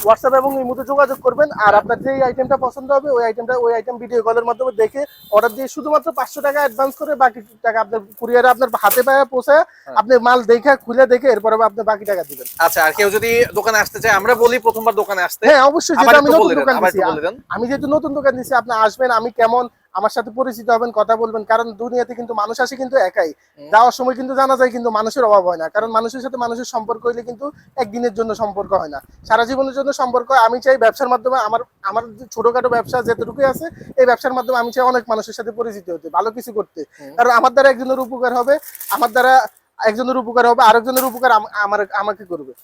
Speaker 2: হোয়াটসঅ্যাপ এবং ইমোতে যোগাযোগ করবেন। আর আপনার যে আইটেমটা পছন্দ হবে ওই আইটেমটা ওই আইটেম ভিডিও কলের মাধ্যমে দেখে অর্ডার দিয়ে শুধুমাত্র পাঁচশো টাকা অ্যাডভান্স করে বাকি টাকা আপনার কুরিয়ারে আপনার হাতে পায়ে পৌঁছায় আপনি মাল দেখে খুলে দেখে এরপরে আপনি বাকি টাকা দিবেন।
Speaker 1: আচ্ছা আর কেউ যদি দোকানে আসতে চায় আমরা বলি প্রথমবার দোকানে আসতে।
Speaker 2: হ্যাঁ অবশ্যই যেটা আমি নতুন দোকান
Speaker 1: দেন।
Speaker 2: আমি যেহেতু নতুন দোকান দিচ্ছি আপনি আসবেন আমি কেমন আমার সাথে পরিচিত হবেন কথা বলবেন কারণ দুনিয়াতে কিন্তু মানুষ আসে কিন্তু একাই। যাওয়ার সময় কিন্তু জানা যায় কিন্তু মানুষের অভাব হয় না কারণ মানুষের সাথে মানুষের সম্পর্ক হইলে কিন্তু একদিনের জন্য সম্পর্ক হয় না। সারা জীবনের জন্য সম্পর্ক আমি চাই ব্যবসার মাধ্যমে আমার আমার ছোটখাটো ব্যবসা যেটুকুই আছে এই ব্যবসার মাধ্যমে আমি চাই অনেক মানুষের সাথে পরিচিত হতে ভালো কিছু করতে। কারণ আমার দ্বারা একজনের উপকার হবে আমার দ্বারা একজনের উপকার হবে আরেকজনের উপকার আমার আমাকে করবে।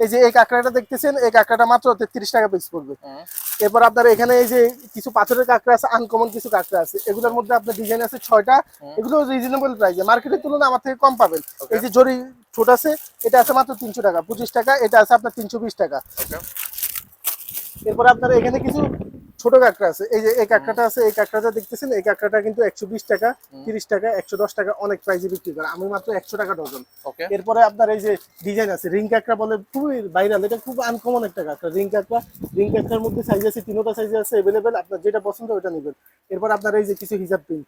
Speaker 2: এই যে এই কাঁকড়াটা দেখতেছেন এই কাঁকড়াটা মাত্র তেত্রিশ টাকা পিস পড়বে। এরপর আপনার এখানে এই যে কিছু পাথরের কাঁকড়া আছে আনকমন কিছু কাঁকড়া আছে এগুলোর মধ্যে আপনার ডিজাইন আছে ছয়টা এগুলো রিজনেবল প্রাইসে মার্কেটের তুলনায় আমার থেকে কম পাবেন। এই যে জরি ছোট আছে এটা আছে মাত্র তিনশো টাকা পঁচিশ টাকা এটা আছে আপনার তিনশো বিশ টাকা। এরপর আপনার এখানে কিছু ছোট কাঁকড়া আছে। এই যে এই কাঁকড়াটা আছে এই কাঁকড়াটা দেখতেছেন? এই কাঁকড়াটা কিন্তু একশো বিশ টাকা তিরিশ টাকা একশো দশ টাকা অনেক প্রাইসে বিক্রি করে। আমি মাত্র একশো টাকা ডজন। এরপরে আপনার এই যে ডিজাইন আছে রিং কাঁকড়া বলে খুবই ভাইরাল এটা খুব আনকমন একটা কাঁকড়া রিং কাঁকড়া। রিং কাঁকড়ার মধ্যে সাইজ আছে তিনোটা সাইজ আছে এভেলেবেল আপনার যেটা পছন্দ ওটা নেবেন। এরপর আপনার এই যে কিছু হিজাব পিন।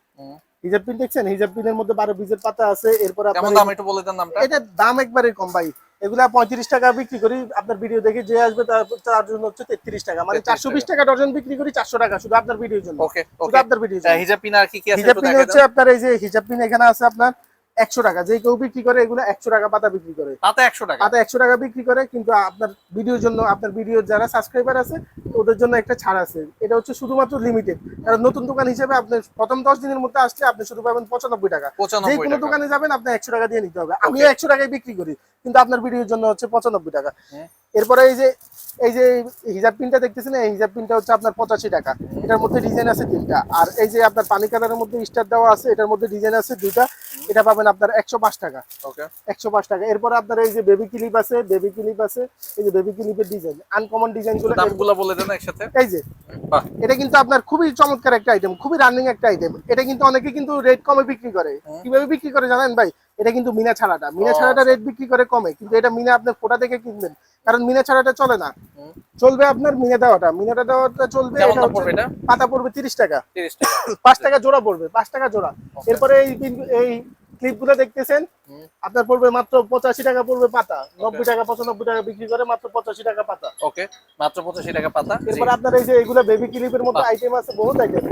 Speaker 2: হিজাব পিন দেখছেন? হিজাব পিনের মধ্যে বারো বীজের পাতা আছে। এরপর আপনার
Speaker 1: দাম একটু বলে দেন
Speaker 2: এটার দাম একবারে কম ভাই। এগুলা পঁয়ত্রিশ টাকা বিক্রি করি আপনার ভিডিও দেখে যে আসবে তার জন্য হচ্ছে তেত্রিশ টাকা। মানে চারশো বিশ টাকা। ডজন বিক্রি করি চারশো টাকা শুধু আপনার ভিডিওর জন্য। শুধু আপনার ভিডিও
Speaker 1: হিজাব পিন আর কি কি
Speaker 2: হিজাব পিন হচ্ছে আপনার এই যে হিজাব পিন এখানে আছে আপনার একশো টাকা। যে কেউ বিক্রি করে এগুলো একশো টাকা পাতা বিক্রি করে।
Speaker 1: তাতে একশো টাকা।
Speaker 2: পাতা একশো টাকা বিক্রি করে কিন্তু আপনার ভিডিওর জন্য আপনার ভিডিওর যারা সাবস্ক্রাইবার আছে ওদের জন্য একটা ছাড় আছে। এটা হচ্ছে শুধুমাত্র লিমিটেড কারণ নতুন দোকান হিসেবে আপনি প্রথম দশ দিনের মধ্যে আসলে আপনি শুধু পাবেন পঁচানব্বই টাকা। যে কোনো দোকানে যাবেন আপনি একশো টাকা দিয়ে নিতে হবে। আমিও
Speaker 1: Okay.
Speaker 2: একশো টাকায় বিক্রি করি কিন্তু আপনার ভিডিওর জন্য হচ্ছে পঁচানব্বই টাকা। এরপরে এই যে এই যে হিজাব পিনটা দেখতেছেন এই হিজাব পিনটা হচ্ছে আপনার পঁচাশি টাকা। এটার মধ্যে ডিজাইন আছে তিনটা। আর এই যে আপনার পানি কালারের মধ্যে স্টার দেওয়া আছে এটার মধ্যে ডিজাইন আছে দুইটা। এটা পাবেন আপনার একশো পাঁচ টাকা। একশো পাঁচ টাকা। এরপর আপনার এই যে বেবি ক্লিপ আছে বেবি ক্লিপ আছে এই যে বেবি ক্লিপের ডিজাইন আনকমন ডিজাইনগুলো
Speaker 1: দামগুলো বলে দেন একসাথে।
Speaker 2: এই যে এটা কিন্তু আপনার খুবই চমৎকার একটা আইটেম খুবই রানিং একটা আইটেম এটা কিন্তু অনেকে কিন্তু রেট কমে বিক্রি করে। কীভাবে বিক্রি করে জানেন ভাই? এটা কিন্তু মিনা ছাড়াটা। মিনা ছাড়াটা রেট বিক্রি করে কমে। কিন্তু এটা মিনা আপনার ফোটা থেকে কিনবেন। কারণ মিনা ছাড়াটা চলে না। চলবে আপনার মিনা দেওয়াটা। মিনাটা দেওয়াটা চলবে পাতা পড়বে তিরিশ টাকা। পাঁচ টাকা জোড়া পড়বে পাঁচ টাকা জোড়া। এরপরে এই এই ক্লিপগুলো দেখতেছেন আপনার পড়বে মাত্র পঁচাশি টাকা পড়বে পাতা। নব্বই টাকা পঁচানব্বই টাকা বিক্রি করে মাত্র পঁচাশি টাকা পাতা।
Speaker 1: ওকে মাত্র পঁচাশি টাকা পাতা।
Speaker 2: এরপর আপনার এই যে এগুলো বেবি ক্লিপের মতো আইটেম আছে বহুত আইটেম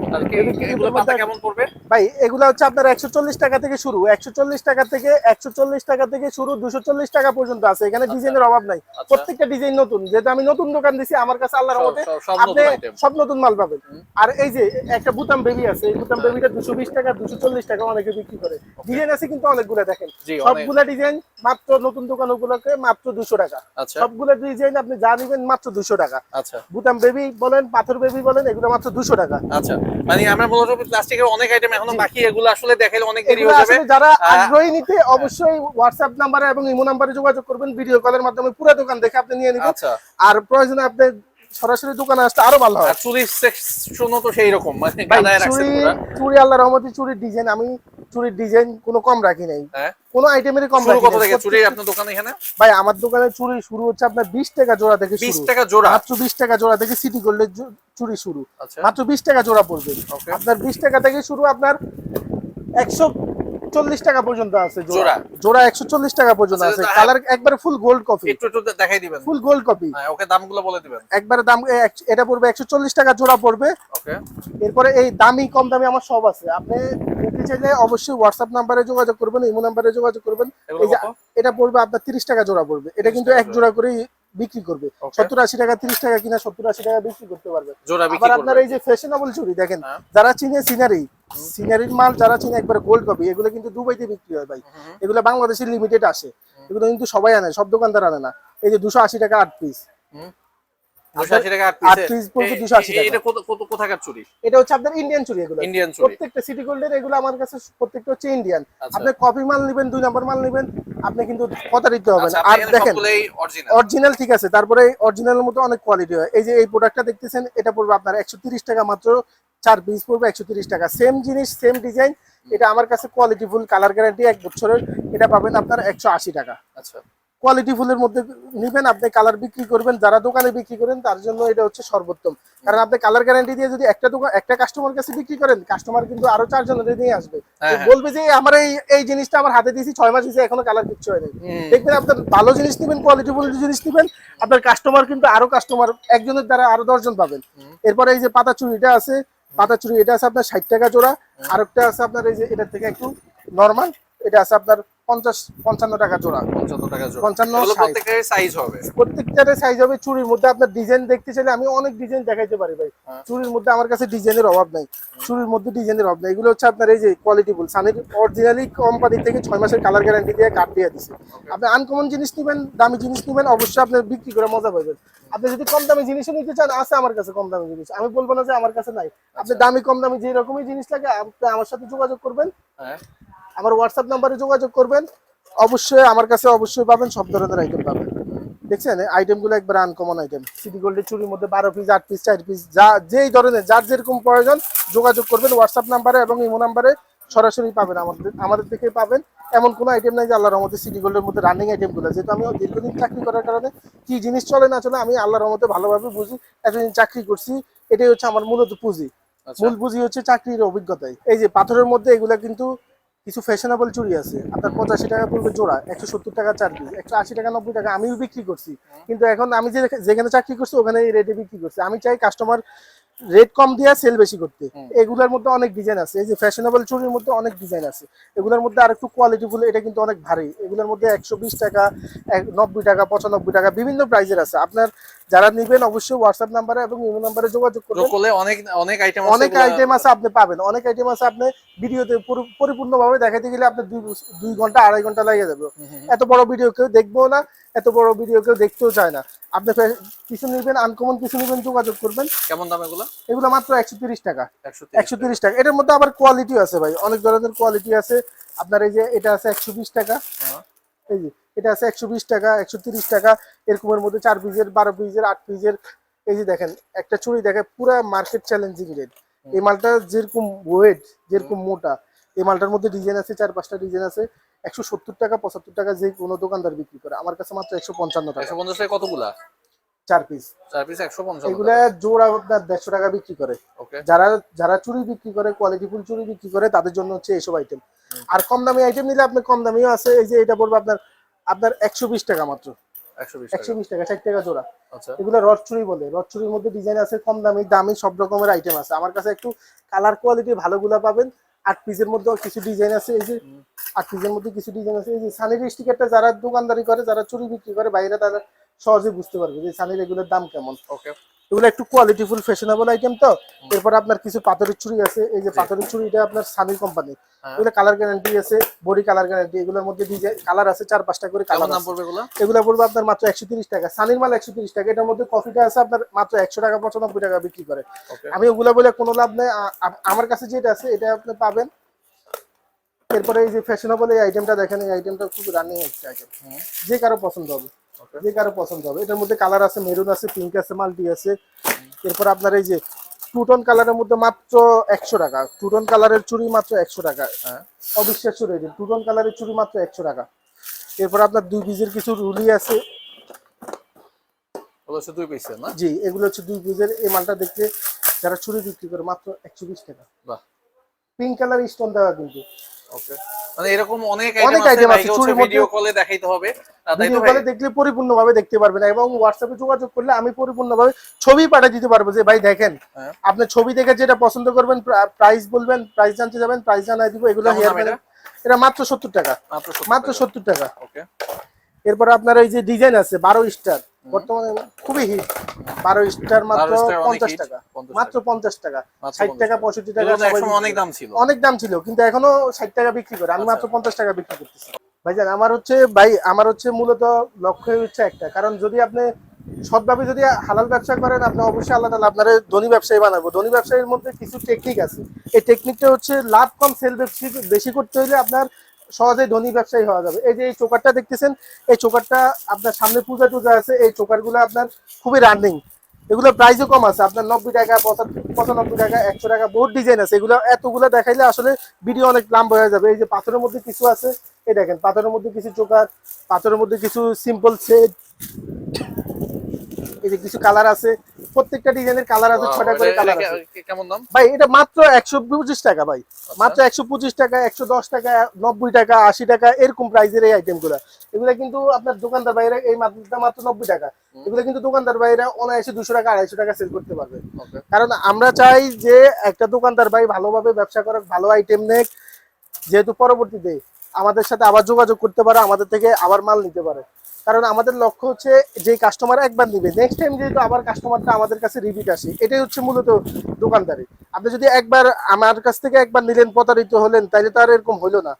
Speaker 2: ভাই এগুলো হচ্ছে আপনার একশো চল্লিশ টাকা থেকে শুরু। একশো চল্লিশ টাকা থেকে একশো চল্লিশ টাকা থেকে শুরু দুশো চল্লিশ টাকা পর্যন্ত আছে। এখানে ডিজাইনের অভাব নাই।
Speaker 1: আচ্ছা।
Speaker 2: প্রত্যেকটা ডিজাইন নতুন। যেহেতু আমি নতুন দোকান দিছি আমার কাছে আল্লাহর
Speaker 1: সব
Speaker 2: আপনি সব নতুন মাল পাবেন। আর এই যে একটা বুতাম বেবি আছে এই বুতাম
Speaker 1: হ্যাঁ।
Speaker 2: বেবিটা দুশো বিশ টাকা দুশো চল্লিশ টাকা অনেকে বিক্রি করে। ডিজাইন আছে কিন্তু অনেকগুলো দেখেন। সবগুলা ডিজাইন মাত্র নতুন দোকান ওগুলোকে মাত্র দুশো টাকা।
Speaker 1: আচ্ছা।
Speaker 2: সবগুলো ডিজাইন আপনি যা নিবেন মাত্র দুশো টাকা।
Speaker 1: আচ্ছা।
Speaker 2: বুতাম বেবি বলেন পাথর বেবি বলেন এগুলো মাত্র দুশো টাকা।
Speaker 1: আচ্ছা। মানে আমরা মূলত প্লাস্টিকের অনেক আইটেম
Speaker 2: এখনও
Speaker 1: বাকি এগুলো আসলে দেখাইলে অনেক দেরি হয়ে যাবে।
Speaker 2: যারা আগ্রহী নিতে অবশ্যই হোয়াটসঅ্যাপ নাম্বারে এবং ইমো নাম্বারে যোগাযোগ করবেন ভিডিও কলের মাধ্যমে পুরো দোকান দেখে আপনি নিয়ে নেবেন।
Speaker 1: আচ্ছা।
Speaker 2: আর প্রয়োজনে আপনি সরাসরি দোকানে আসতে আরও ভালো হয়।
Speaker 1: আর চুরির সেকশনও তো সেই রকম মানে গাদায় রাখছে
Speaker 2: চুড়ি
Speaker 1: পুরা।
Speaker 2: চুড়ি আল্লাহ রহমতি চুরির ডিজাইন আমি চুরির ডিজাইন কোনো কম রাখি নাই।
Speaker 1: হ্যাঁ?
Speaker 2: কোনো আইটেমেরই কম রাখি
Speaker 1: কত থেকে? চুরি আপনার দোকানে এখানে?
Speaker 2: ভাই আমার দোকানে চুরি শুরু হচ্ছে আপনার বিশ টাকা জোড়া থেকে শুরু।
Speaker 1: টাকা জোড়া?
Speaker 2: মাত্র বিশ টাকা জোড়া থেকে সিটি গোল্ডের চুরি শুরু।
Speaker 1: আচ্ছা।
Speaker 2: মাত্র বিশ টাকা জোড়া পড়বে। আপনার বিশ টাকা থেকে শুরু আপনার একশো চল্লিশ টাকা পর্যন্ত আছে
Speaker 1: জোড়া।
Speaker 2: জোড়া। একশো চল্লিশ টাকা পর্যন্ত
Speaker 1: আচ্ছা,
Speaker 2: আছে। কালার একবারে ফুল গোল্ড কপি
Speaker 1: একটু একটু দেখাই দিবেন।
Speaker 2: ফুল গোল্ড কপি
Speaker 1: ওকে দামগুলো বলে দিবেন।
Speaker 2: একবারে দাম এটা পড়বে একশো চল্লিশ টাকা জোড়া পড়বে।
Speaker 1: ওকে।
Speaker 2: এরপরে এই দামি কম দামি আমার সব আছে। আপনি নিতে চাইলে অবশ্যই হোয়াটসঅ্যাপ নাম্বারে যোগাযোগ করবেন ইমো নাম্বারে যোগাযোগ করবেন। এই যে এটা পড়বে আপনার তিরিশ টাকা জোড়া পড়বে। এটা কিন্তু এক জোড়া করেই বিক্রি করবে। সত্তর আশি টাকা তিরিশ টাকা কিনা সত্তর আশি টাকা বিক্রি করতে পারবে। আবার আপনার এই যে ফ্যাশনেবল চুড়ি দেখেন
Speaker 1: হ্যাঁ।
Speaker 2: যারা চিনে সিনারি সিনারির মাল যারা চিনে একবার গোল্ড কপি এগুলো কিন্তু দুবাইতে বিক্রি হয় ভাই। এগুলো বাংলাদেশের লিমিটেড আসে। এগুলো কিন্তু সবাই আনে সব দোকানদার আনে না। এই যে দুশো আশি টাকা আট পিস
Speaker 1: দুশো আশি টাকা আট
Speaker 2: আট
Speaker 1: পিসে
Speaker 2: piece পড়বে 280 টাকা।
Speaker 1: এটা কত কত কোথাকার চুরি?
Speaker 2: এটা হচ্ছে আপনার ইন্ডিয়ান চুড়ি
Speaker 1: ইন্ডিয়ান
Speaker 2: প্রত্যেকটা সিটি গোল্ডের এগুলো আমার কাছে প্রত্যেকটা হচ্ছে ইন্ডিয়ান
Speaker 1: আচ্ছা।
Speaker 2: আপনি কপি মাল নেবেন দুই নম্বর মাল নেবেন আপনি কিন্তু কথা দিতে হবে
Speaker 1: আচ্ছা
Speaker 2: আর দেখেন
Speaker 1: অরিজিনাল
Speaker 2: অরিজিনাল ঠিক আছে তারপরে অরিজিনালের মতো অনেক কোয়ালিটি হয়। এই যে এই প্রোডাক্টটা দেখতেছেন এটা পড়বে আপনার একশো তিরিশ টাকা মাত্র চার পিস পড়বে একশো তিরিশ টাকা। সেম জিনিস সেম ডিজাইন এটা আমার কাছে কোয়ালিটি ফুল কালার গ্যারান্টি এক বছরের এটা পাবেন আপনার একশো আশি টাকা।
Speaker 1: আচ্ছা।
Speaker 2: কোয়ালিটি ফুলের মধ্যে নিবেন আপনি কালার বিক্রি করবেন যারা দোকানে বিক্রি করেন তার জন্য এটা হচ্ছে সর্বোত্তম। কারণ আপনি কালার গ্যারান্টি দিয়ে যদি একটা দোকান একটা কাস্টমার কাছে বিক্রি করেন কাস্টমার কিন্তু আরও চারজনের নিয়ে আসবে।
Speaker 1: হ্যাঁ, হ্যাঁ।
Speaker 2: বলবে যে আমার এই এই জিনিসটা আমার হাতে দিয়েছি ছয় মাস হয়েছে এখনও কালার কিচ্ছু হয়নি। দেখবেন আপনার ভালো জিনিস নেবেন কোয়ালিটি ফুল জিনিস নেবেন আপনার কাস্টমার কিন্তু আরও কাস্টমার একজনের দ্বারা আরও দশজন পাবেন। এরপরে এই যে পাতা চুড়িটা আছে পাতা চুড়ি এটা আছে আপনার ষাট টাকা জোড়া। আরেকটা আছে আপনার এই যে এটার থেকে একটু নর্মাল এটা আছে আপনার পঞ্চাশ পঞ্চান্ন টাকা জোড়া।
Speaker 1: পঞ্চান্ন টাকা জোড়া।
Speaker 2: পঞ্চান্ন,
Speaker 1: এগুলো সাইজ। হবে।
Speaker 2: প্রত্যেকটারে সাইজ হবে। চুরির মধ্যে আপনার ডিজাইন দেখতে চাইলে আমি অনেক ডিজাইন দেখাইতে পারি ভাই।
Speaker 1: হ্যাঁ।
Speaker 2: চুরির মধ্যে আমার কাছে ডিজাইনের অভাব নাই। চুরির মধ্যে ডিজাইনের অভাব নাই। এগুলো হচ্ছে আপনার এই যে কোয়ালিটি সানির অরিজিনালি কোম্পানি থেকে ছয় মাসের কালার গ্যারান্টি দিয়ে কার্ড দিয়ে দিছে। আপনি আনকমন জিনিস নেবেন দামি জিনিস নেবেন অবশ্যই আপনি বিক্রি করে মজা পাবেন আপনি যদি কম দামি জিনিসও নিতে চান আছে আমার কাছে কম দামি জিনিস। আমি বলব না যে আমার কাছে নাই। আপনি দামি কম দামি যে রকমই জিনিস লাগে আপনি আমার সাথে যোগাযোগ করবেন।
Speaker 1: হ্যাঁ।
Speaker 2: আমার হোয়াটসঅ্যাপ নাম্বারে যোগাযোগ করবেন। অবশ্যই আমার কাছে অবশ্যই পাবেন সব ধরনের আইটেম পাবেন। দেখছেন আইটেমগুলো একবার আনকমন আইটেম সিটি গোল্ডের চুরির মধ্যে বারো পিস আট পিস চার পিস যা যেই ধরনের যার যেরকম প্রয়োজন যোগাযোগ করবেন হোয়াটসঅ্যাপ নাম্বারে এবং ইমো নাম্বারে সরাসরি পাবেন আমাদের আমাদের থেকে পাবেন। এমন কোনো আইটেম নাই যে আল্লাহর রহমতে সিটি গোল্ডের মধ্যে রানিং আইটেমগুলো যেহেতু আমি দীর্ঘদিন চাকরি করার কারণে কি জিনিস চলে না চলে আমি আল্লাহর রহমতে ভালোভাবে বুঝি এতদিন চাকরি করছি এটাই হচ্ছে আমার মূলত পুঁজি।
Speaker 1: আচ্ছা।
Speaker 2: মূল পুঁজি হচ্ছে চাকরির অভিজ্ঞতাই। এই যে পাথরের মধ্যে এগুলা কিন্তু কিছু ফ্যাশনেবল চুড়ি আছে। আপনার পঁচাশি টাকা পড়বে জোড়া একশো সত্তর টাকা চার পিস একশো আশি টাকা নব্বই টাকা। আমিও বিক্রি করছি। কিন্তু এখন আমি যে যেখানে চাকরি করছি ওখানে এই রেটে বিক্রি করছি। আমি চাই কাস্টমার রেট কম দিয়ে সেল বেশি করতে। এগুলোর মধ্যে অনেক ডিজাইন আছে। এই যে ফ্যাশনেবল চুড়ির মধ্যে অনেক ডিজাইন আছে। এগুলোর মধ্যে আর একটু কোয়ালিটিফুল এটা কিন্তু অনেক ভারী। এগুলোর মধ্যে একশো বিশ টাকা নব্বই টাকা পঁচানব্বই টাকা বিভিন্ন প্রাইজের আছে। আপনার যারা নিবেন অবশ্যই হোয়াটসআপ নাম্বারে এবং ইমো নাম্বারে যোগাযোগ
Speaker 1: করলে অনেক অনেক আইটেম
Speaker 2: অনেক আইটেম আছে আপনি পাবেন। অনেক আইটেম আছে আপনি ভিডিওতে পুরো- পরিপূর্ণভাবে দেখাতে গেলে আপনার দুই ঘণ্টা আড়াই ঘণ্টা লাগে যাবে। এত বড় ভিডিও কেউ দেখবেও না এত বড় ভিডিও কেউ দেখতেও চায় না। আপনি কিছু নেবেন আনকমন কিছু নেবেন যোগাযোগ করবেন।
Speaker 1: কেমন দাম এগুলো?
Speaker 2: এগুলো মাত্র একশো তিরিশ টাকা।
Speaker 1: একশো
Speaker 2: টাকা। এটার মধ্যে আবার কোয়ালিটি আছে ভাই। অনেক ধরনের কোয়ালিটি আছে। আপনার এই যে এটা আছে একশো বিশ টাকা।
Speaker 1: হ্যাঁ।
Speaker 2: এই যে এটা আছে একশো বিশ টাকা একশো তিরিশ টাকা এরকমের মধ্যে চার পিসের বারো পিসের আট পিসের এই যে দেখেন একটা চুড়ি দেখে পুরো মার্কেট চ্যালেঞ্জিং রেট এই মালটা যেরকম ওয়েট যেরকম মোটা এই মালটার মধ্যে ডিজাইন আছে চার পাঁচটা ডিজাইন আছে। একশো সত্তর টাকা পঁচাত্তর টাকা যে কোনো দোকানদার বিক্রি করে। আমার কাছে মাত্র একশো পঞ্চান্ন টাকা।
Speaker 1: পঞ্চাশ কতগুলা?
Speaker 2: চার পিস
Speaker 1: চার পিস একশো পঞ্চান্ন
Speaker 2: এগুলা জোড়া আপনার দেড়শো টাকা বিক্রি করে। যারা যারা চুরি বিক্রি করে কোয়ালিটিফুল চুরি বিক্রি করে তাদের জন্য হচ্ছে এইসব আইটেম আর কম দামি আইটেম নিলে আপনি কম দামিও আছে। এই যে এটা পড়বে আপনার আপনার একশো বিশ টাকা মাত্র।
Speaker 1: একশো বিশ টাকা।
Speaker 2: ষাট টাকা জোড়া।
Speaker 1: আচ্ছা।
Speaker 2: এগুলো রড চুরি বলে। রড চুরির মধ্যে ডিজাইন আছে কম দামি দামি সব রকমের আইটেম আছে। আমার কাছে একটু কালার কোয়ালিটি ভালোগুলা পাবেন। আট পিসের মধ্যে কিছু ডিজাইন আছে এই যে আট পিসের মধ্যে কিছু ডিজাইন আছে। এই যে সানির স্টিকারটা যারা দোকানদারি করে যারা চুরি বিক্রি করে বাইরে তারা সহজে বুঝতে পারবে যে সানির এগুলোর দাম কেমন।
Speaker 1: ওকে
Speaker 2: এগুলো একটু কোয়ালিটিফুল ফ্যাশনেবল আইটেম তো। এরপর আপনার কিছু পাথরের চুড়ি আছে। এই যে পাথরের আপনার সানির কোম্পানি
Speaker 1: হ্যাঁ।
Speaker 2: এগুলো কালার গ্যারান্টি আছে বডি কালার গ্যারান্টি এগুলোর মধ্যে ডিজাইন কালার আছে চার পাঁচটা করে কালার
Speaker 1: দাম পড়বে এগুলো?
Speaker 2: এগুলো পড়বে আপনার মাত্র একশো তিরিশ টাকা। সানির মাল একশো তিরিশ টাকা। এটার মধ্যে কফিটা আছে আপনার মাত্র একশো টাকা পঁচানব্বই টাকা বিক্রি করে। আমি ওগুলো বলে কোনো লাভ নেই। আমার কাছে যেটা আছে এটা আপনি পাবেন। এরপরে এই যে ফ্যাশনেবল এই আইটেমটা দেখেন এই আইটেমটা খুব রানিং একটা আইটেম যে কারও পছন্দ হবে। যে কারও পছন্দ হবে। এটার মধ্যে কালার আছে মেরুন আছে পিঙ্ক আছে মাল্টি আছে। এরপর আপনার এই যে টুটন কালারের মধ্যে মাত্র একশো টাকা। টুটন কালারের চুড়ি মাত্র একশো টাকা।
Speaker 1: হ্যাঁ।
Speaker 2: অবিশ্বাস্য রেট টুটন কালারের চুড়ি মাত্র একশো টাকা। এরপর আপনার দুই পিসের কিছু রুলি আছে।
Speaker 1: দুই পিসের না?
Speaker 2: জি এগুলো হচ্ছে দুই পিসের এই মালটা দেখতে যারা চুড়ি বিক্রি করে মাত্র একশো বিশ টাকা।
Speaker 1: বাহ।
Speaker 2: পিঙ্ক কালার স্টোন দেওয়া কিন্তু।
Speaker 1: ওকে মানে এরকম অনেক
Speaker 2: অনেক
Speaker 1: আইটেম আছে
Speaker 2: আছে,
Speaker 1: ভিডিও কলে দেখাইতে হবে। আহ, তাই তো
Speaker 2: ভিডিও কলে দেখলে পরিপূর্ণভাবে দেখতে পারবেন এবং হোয়াটসঅ্যাপে যোগাযোগ করলে আমি পরিপূর্ণভাবে ছবি পাঠিয়ে দিতে পারব যে ভাই দেখেন
Speaker 1: হ্যাঁ।
Speaker 2: আপনি ছবি দেখে যেটা পছন্দ করবেন প্রাইস বলবেন প্রাইস জানতে যাবেন প্রাইস জানাই দিব এগুলো হেয়ার
Speaker 1: এটা?
Speaker 2: মাত্র সত্তর টাকা।
Speaker 1: মাত্র
Speaker 2: মাত্র সত্তর টাকা।
Speaker 1: ওকে
Speaker 2: এরপর আপনার এই যে ডিজাইন আছে বারো স্টার বর্তমানে খুবই হিট বারো স্টার মাত্র
Speaker 1: 12
Speaker 2: পঞ্চাশ টাকা।
Speaker 1: 50
Speaker 2: মাত্র পঞ্চাশ টাকা। ষাট টাকা পঁয়ষট্টি টাকা
Speaker 1: অনেক দাম ছিল।
Speaker 2: অনেক দাম ছিল কিন্তু এখনও ষাট টাকা বিক্রি করে। আমি
Speaker 1: আচ্ছা।
Speaker 2: মাত্র পঞ্চাশ টাকা বিক্রি করতেছি। ভাইজান আমার হচ্ছে ভাই আমার হচ্ছে মূলত লক্ষ্য হচ্ছে একটা। কারণ যদি আপনি সৎভাবে যদি হালাল ব্যবসা করেন আপনি অবশ্যই আল্লাহ তালা আপনার ধনী ব্যবসায়ী বানাবো। ধনী ব্যবসায়ীর মধ্যে কিছু টেকনিক আছে। এই টেকনিকটা হচ্ছে লাভ কম সেল বেশি বেশি করতে হলে আপনার সহজে ধনী ব্যবসায়ী হওয়া যাবে। এই যে এই চোকারটা দেখতেছেন এই চোকারটা আপনার সামনে পূজা টুজা আছে। এই চোকারগুলো আপনার খুবই রানিং এগুলো প্রাইসও কম আছে। আপনার নব্বই টাকা পঁচানব্বই টাকা, একশো টাকা, বহুত ডিজাইন আছে। এগুলো, এতগুলো দেখাইলে আসলে ভিডিও অনেক লাম্বা হয়ে যাবে। এই যে পাথরের মধ্যে কিছু আছে, এই দেখেন, পাথরের মধ্যে কিছু চোকার, পাথরের মধ্যে কিছু সিম্পল সেট এই যে কিছু কালার আছে প্রত্যেকটা ডিজাইনের কালার আছে ছটা করে কালার আছে।
Speaker 1: কেমন দাম?
Speaker 2: ভাই এটা মাত্র একশো পঁচিশ টাকা ভাই। মাত্র একশো পঁচিশ টাকা একশো দশ টাকা নব্বই টাকা আশি টাকা এরকম প্রাইসের এই আইটেমগুলা। এগুলা কিন্তু আপনার দোকানদার বাইরে এই মাত্রটা মাত্র নব্বই টাকা। এগুলো কিন্তু দোকানদার বাইরে অনায়াসে দুশো টাকা আড়াইশো টাকা সেল করতে পারবে। কারণ আমরা চাই যে একটা দোকানদার ভাই ভালোভাবে ব্যবসা করে ভালো আইটেম নেক। যেহেতু পরবর্তীতে আমাদের সাথে আবার যোগাযোগ করতে পারে, আমাদের থেকে আবার মাল নিতে পারে। কারণ আমাদের লক্ষ্য হচ্ছে যে কাস্টমার একবার নিবে নেক্সট টাইম যেহেতু আবার কাস্টমারটা আমাদের কাছে রিপিট আসে, এটাই হচ্ছে মূলত দোকানদারি। আপনি যদি একবার আমার কাছ থেকে একবার নিলেন, প্রতারিত হলেন তাহলে তো আর এরকম হলো না।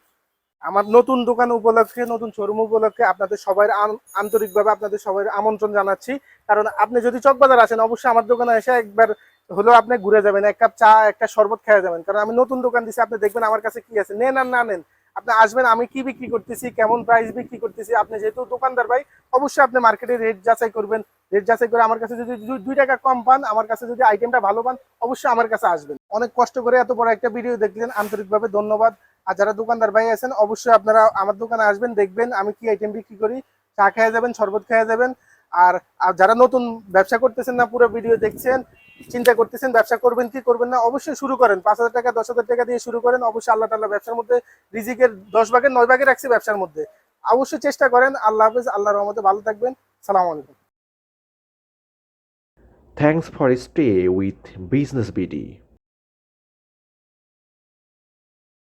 Speaker 2: আমার নতুন দোকান উপলক্ষে, নতুন শোরুম উপলক্ষে আপনাদের সবাই আন্তরিকভাবে আপনাদের সবাই আমন্ত্রণ জানাচ্ছি। কারণ আপনি যদি চকবাজার আসেন, অবশ্যই আমার দোকানে এসে একবার হলেও আপনি ঘুরে যাবেন, এক কাপ চা, একটা শরবত খেয়ে যাবেন। কারণ আমি নতুন দোকান দিচ্ছি আপনি দেখবেন আমার কাছে কি আছে? নেন আর না নেন। আপনি আসবেন, আমি কি বিক্রি করতেছি, কেমন প্রাইস বিক্রি করতেছি, আপনি যেহেতু দোকানদার ভাই, অবশ্যই আপনি মার্কেটে রেট যাচাই করবেন। রেট যাচাই করে আমার কাছে যদি দুই- টাকা কম পান, আমার কাছে যদি আইটেমটা ভালো পান, অবশ্যই আমার কাছে আসবেন। অনেক কষ্ট করে এত বড় একটা ভিডিও দেখলেন, আন্তরিকভাবে ধন্যবাদ। আর যারা দোকানদার ভাই আছেন, অবশ্যই আপনারা আমার দোকানে আসবেন, দেখবেন আমি কি আইটেম বিক্রি করি, চা খেয়ে যাবেন, শরবত খেয়ে যাবেন। আর যারা নতুন ব্যবসা করতেছেন না, পুরো ভিডিও দেখছেন, চিন্তা করতেছেন ব্যবসা করবেন কি করবেন না, অবশ্যই শুরু করেন। পাঁচ হাজার টাকা, দশ হাজার টাকা দিয়ে শুরু করেন, অবশ্যই আল্লাহ তাল্লাহ ব্যবসার মধ্যে রিজিকের দশ ভাগের, নয় ভাগে রাখছে ব্যবসার মধ্যে। অবশ্যই চেষ্টা করেন, আল্লাহ হাফেজ, আল্লাহর রহমতে ভালো থাকবেন। সালাম আলাইকুম।
Speaker 3: Thanks for stay with Business BD.